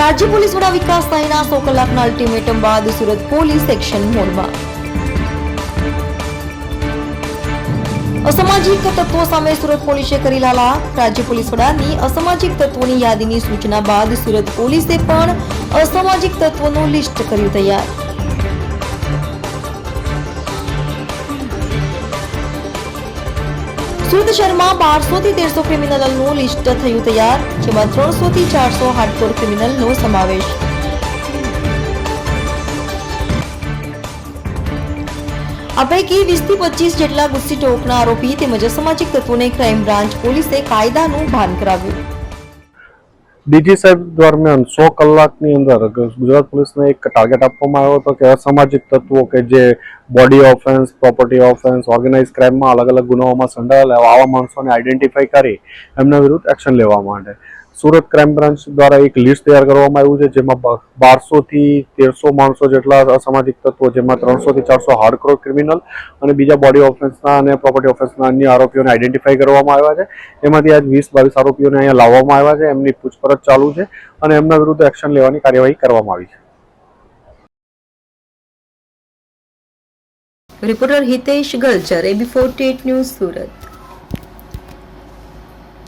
રાજ્ય પોલીસ વડા વિકાસ સાહીના સો કલાકના અલ્ટિમેટમ બાદ સુરત પોલીસ એક્શન મોડમાં. અસામાજિક તત્વો સામે સુરત પોલીસે કરી લાલા રાજ્ય પોલીસ વડાની અસામાજિક તત્વોની યાદીની સૂચના બાદ સુરત પોલીસે પણ અસામાજિક તત્વોનું લિસ્ટ કર્યું તૈયાર. સુરત શર્મા બારસો થી તેરસો ક્રિમિનલનું લિસ્ટ થયું તૈયાર, જેમાં ત્રણસો થી ચારસો હાર્ડકોર ક્રિમિનલનો સમાવેશ. આ પૈકી વીસથી પચીસ જેટલા ગુસ્સી ટોકના આરોપી તેમજ સામાજિક તત્વોને ક્રાઇમ બ્રાન્ચ પોલીસે કાયદાનું ભાન કરાવ્યું. ડીજી સાહેબ દરમિયાન સો કલાકની અંદર ગુજરાત પોલીસને એક ટાર્ગેટ આપવામાં આવ્યો હતો કે અસામાજિક તત્વો કે જે body offence property offence organise ક્રાઇમમાં અલગ અલગ ગુનાઓમાં સંડાયેલા આવા માણસોને આઈડેન્ટિફાઈ કરી એમના વિરુદ્ધ એક્શન લેવા માટે. સુરત ક્રાઇમ બ્રાન્ચ દ્વારા એક લિસ્ટ તૈયાર કરવામાં આવ્યું છે, જેમાં બારસો થી તેરસો માણસો જેટલા અસામાજિક તત્વો, જેમાં ત્રણસો થી ચારસો હાર્ડકોર ક્રિમિનલ અને બીજા બોડી ઓફેન્સના અને પ્રોપર્ટી ઓફેન્સના અન્ય આરોપીઓને આઈડેન્ટિફાઈ કરવામાં આવ્યા છે. એમાંથી આજ વીસ બાવીસ આરોપીઓને અહીંયા લાવવામાં આવ્યા છે. એમની પૂછપરછ ચાલુ છે અને એમના વિરુદ્ધ એક્શન લેવાની કાર્યવાહી કરવામાં આવી છે. Reporter Hitesh Galchar AB forty news Surat.